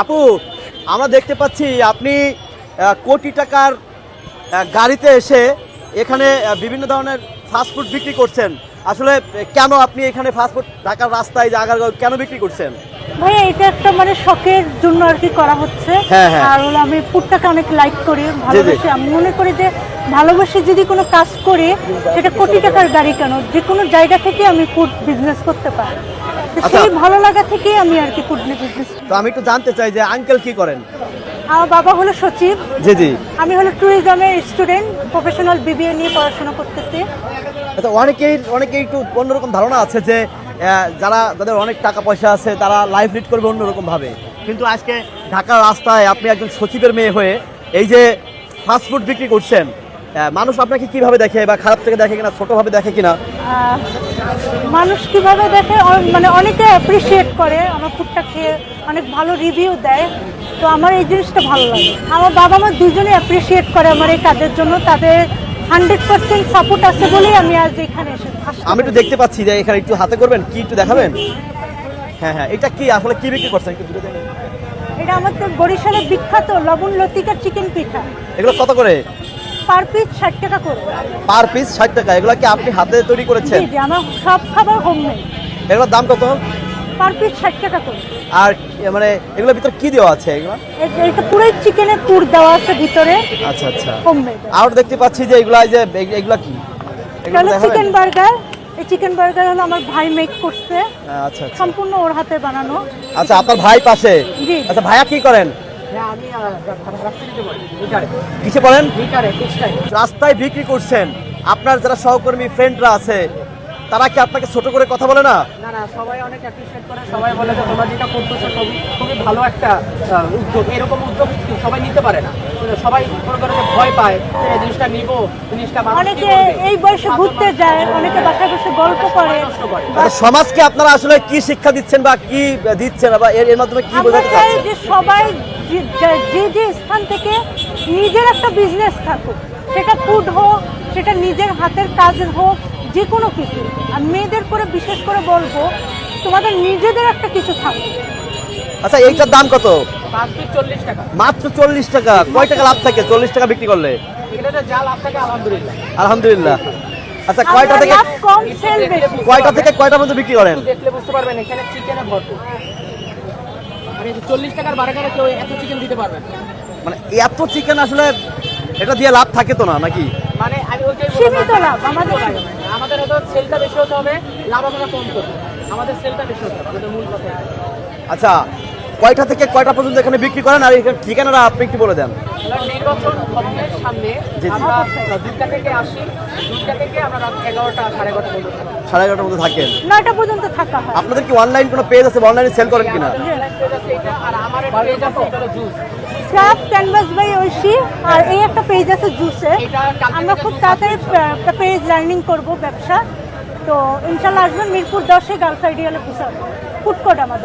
আপু, আমরা দেখতে পাচ্ছি আপনি কোটি টাকার গাড়িতে এসে এখানে বিভিন্ন ধরনের ফাস্টফুড বিক্রি করছেন। আসলে, কেন আপনি এখানে ফাস্টফুড ঢাকার রাস্তায় যে কেন বিক্রি করছেন? ভাইয়া এটা একটা মানে শখের জন্য আর কি করা হচ্ছে। হ্যাঁ, হ্যাঁ। আর হলো আমি ফুডটাকে অনেক লাইক করি ভালোবাসি। আমি মনে করি যে ভালোবাসি যদি কোনো কাজ করি সেটা কোটি টাকার গাড়ি কেন? যে কোনো জায়গা থেকে আমি ফুড বিজনেস করতে পারি। আচ্ছা। সেই ভালো লাগা থেকে আমি আর কি ফুড বিজনেস তো আমি একটু জানতে চাই যে আঙ্কেল কি করেন? আমার বাবা হলো সচিব। জি জি। আমি হলো ট্যুরিজমের স্টুডেন্ট প্রফেশনাল বিবিএ নিয়ে পড়াশোনা করতেছি। আচ্ছা অনেকেই অনেকেই একটু অন্যরকম ধারণা আছে যে যারা, যাদের অনেক টাকা পয়সা আছে, তারা লাইফ লিড করবে অন্যরকমভাবে কিন্তু আজকে ঢাকার রাস্তায় আপনি একজন সচিবের মেয়ে হয়ে এই যে ফাস্টফুড বিক্রি করছেন মানুষ আপনাকে কীভাবে দেখে বা খারাপ থেকে দেখে কিনা ছোটোভাবে দেখে কিনা? মানুষ কীভাবে দেখে মানে অনেকে অ্যাপ্রিসিয়েট করে, আমার ফুডটা খেয়ে অনেক ভালো রিভিউ দেয়। তো আমার এই জিনিসটা ভালো লাগে। আমার বাবা মা দুজনে অ্যাপ্রিসিয়েট করে আমার এই কাজের জন্য, তাদের হান্ড্রেড পার্সেন্ট সাপোর্ট আছে বলেই আমি আজ এখানে এসে আমি একটু দেখতে পাচ্ছি যে এখানে একটু হাতে করবেন কি একটু দেখাবেন? হ্যাঁ হ্যাঁ এটা কি আসলে কি বিক্রি করছেন? একটু দূরে এটা আমাদের বরিশালের বিখ্যাত লবণ লতিকা চিকেন পিঠা। এগুলো কত করে? পার পিস ষাট টাকা করে। পার পিস ষাট টাকা এগুলো কি আপনি হাতে তৈরি করেছেন? জি জি আমার সব খাবার হোমমেড এগুলোর দাম কত? পার পিস ষাট টাকা করে। আর মানে এগুলোর ভিতর কি দেওয়া আছে এগুলো? এটা পুরোই চিকেনের পুর দেওয়া আছে ভিতরে। আচ্ছা আচ্ছা। আর দেখতে পাচ্ছি যে এগুলা যে এগ- এগুলা কি? দেখাবেন? চিকেন বার্গার এই চিকেন বার্গার হলো আমার ভাই মেক করছে। আচ্ছা আচ্ছা। সম্পূর্ণ ওর হাতে বানানো। আচ্ছা আপনার ভাই পাশে? জি। আচ্ছা ভাইয়া কি করেন? কিসে বলেন রাস্তায় বিক্রি করছেন। আপনার যারা সহকর্মী ফ্রেন্ডরা আছে তারা কি আপনাকে ছোট করে কথা বলে না? না না সবাই অনেক করে সবাই বলে যে তোমরা যেটা করতেছো খুবই খুবই ভালো একটা উদ্যোগ। এরকম উদ্যোগ সবাই নিতে পারে না। সবাই মনে করে যে ভয় পায় এই জিনিসটা নিব জিনিসটা অনেকে এই বয়সে ঘুরতে যায় অনেকে বাসায় বসে গল্প করে। আচ্ছা, সমাজকে আপনারা আসলে কি শিক্ষা দিচ্ছেন বা কি দিচ্ছেন বা এর এর মাধ্যমে কি বোঝাতে চাচ্ছেন? যে সবাই যে- যে- যে যে স্থান থেকে নিজের একটা বিজনেস থাকুক সেটা ফুড হোক সেটা নিজের হাতের কাজ হোক যে কোনো কিছু। আর মেয়েদের করে বিশেষ করে বলব তোমাদের নিজেদের একটা কিছু থাকুক আচ্ছা এইটার দাম কত? মাত্র চল্লিশ টাকা। কয় টাকা লাভ থাকে? চল্লিশ টাকা বিক্রি করলে? আলহামদুলিল্লাহ। আলহামদুলিল্লাহ। আচ্ছা কয়টা থেকে লাভ কম সেল বেশি। কয়টা থেকে কয়টা পর্যন্ত বিক্রি করেন? দেখলে বুঝতে পারবেন এখানে চিকেনে ভরপুর। মানে চল্লিশ টাকার বার্গারে কেউ এত চিকেন দিতে পারবে মানে এত চিকেন আসলে এটা দিয়ে লাভ থাকে তো না নাকি মানে আমি ওইটাই বললাম, সীমিত লাভ, আমাদের আমাদের হয়তো সেলটা বেশি হতে হবে লাভ আমরা কম করব আমাদের সেলটা বেশি হতে হবে আমাদের মূল কথা আচ্ছা কয়টা থেকে কয়টা পর্যন্ত এখানে বিক্রি করেন? আর এখানে ঠিকানাটা আপনি একটু বলে দেন। নির্বাচন ভবনের সামনে জি, জি। আমরা দুইটা থেকে আসি। দুইটা থেকে আমরা রাত এগারোটা সাড়ে এগারোটা পর্যন্ত থাকি। সাড়ে এগারোটার মধ্যে থাকেন? নয়টা পর্যন্ত থাকা হয়। আপনাদের কি অনলাইন কোনো পেজ আছে অনলাইনে সেল করেন কিনা? আর আমার পেজ আছে juice scrap canvas by Oishi আর এই একটা পেজ আছে জুসের আমরা খুব তাড়াতাড়ি একটা পেজ লার্নিং করব ব্যবসা। তো ইনশাল্লাহ আসবেন মিরপুর দশে গার্লস আইডিয়ালে ফুড কোর্ট আমাদের।